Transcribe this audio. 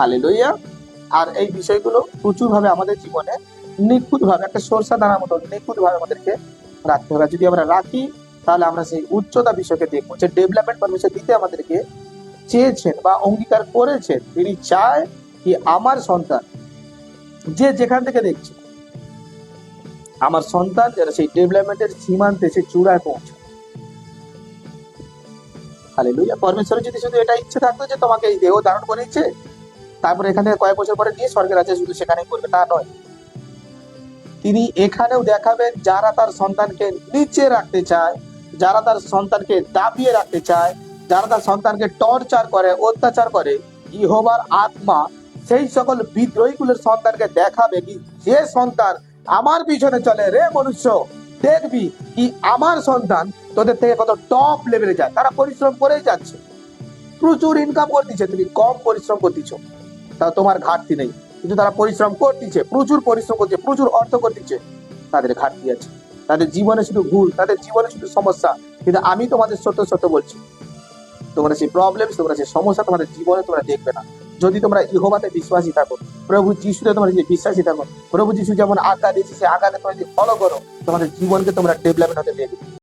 হালে লইয়া, আর এই বিষয়গুলো প্রচুর ভাবে আমাদের জীবনে নিখুঁত ভাবে একটা সরষা দানার মতো নিখুঁত ভাবে আমাদেরকে রাখতে হবে। যদি আমরা রাখি, তাহলে আমরা সেই উচ্চতা বিষয়কে দেখব, যে ডেভেলপমেন্ট পারমিশন দিতে আমাদেরকে চেয়েছেন বা অঙ্গীকার করেছেন। তিনি চায় কি আমার সন্তান যে যেখান থেকে দেখছে, আমার সন্তান যেন সেই ডেভেলপমেন্টের সীমান্তে সে চূড়ায় পৌঁছে। হালেলুয়া। পরমেশ্বরের যদি শুধু এটা ইচ্ছে থাকতো যে তোমাকে এই দেহ ধারণ করেছে তারপরে এখান কয়েক বছর পরে নিয়ে স্বর্গের আছে শুধু সেখানেই করবে তা নয়। তিনি এখানেও দেখাবেন, যারা তার সন্তানকে নিচে রাখতে চায়, যারা তার সন্তানকে দাবিয়ে রাখতে চায়, যারা তার সন্তানকে টর্চার করে, অত্যাচার করে, ইহোবার আত্মা সেই সকল বিদ্রোহীগুলোর সন্তানকে দেখাবে কি, যে সন্তান আমার পিছনে চলে, রে মনুষ্য, দেখবি কি আমার সন্তান তোদের থেকে কত টপ লেভেলে যায়। তারা পরিশ্রম করেই যাচ্ছে। প্রচুর ইনকাম করতেছে তুমি কম পরিশ্রম করতেছ। তা তোমার ঘাটতি নেই। কিন্তু তারা পরিশ্রম করতেছে, প্রচুর পরিশ্রম করছে, প্রচুর অর্থ করতেছে। তাদের ঘাটতি আছে। তাদের জীবনে শুধু ভুল, তাদের জীবনে শুধু সমস্যা। কিন্তু আমি তোমাদের সত্য সত্য বলছি। তোমরা সেই প্রবলেম তোমরা সেই সমস্যা তোমাদের জীবনে তোমরা দেখবে না। যদি তোমরা ইহোবাতে বিশ্বাসী থাকো, প্রভু যিশুতে তোমরা যদি বিশ্বাসী থাকো, প্রভু যিশু যেমন আজ্ঞা দিয়েছে, সেই আজ্ঞাকে তোমরা যদি ফলো করো, তোমাদের জীবনকে তোমরা ডেভেলপমেন্ট হতে দেখবে।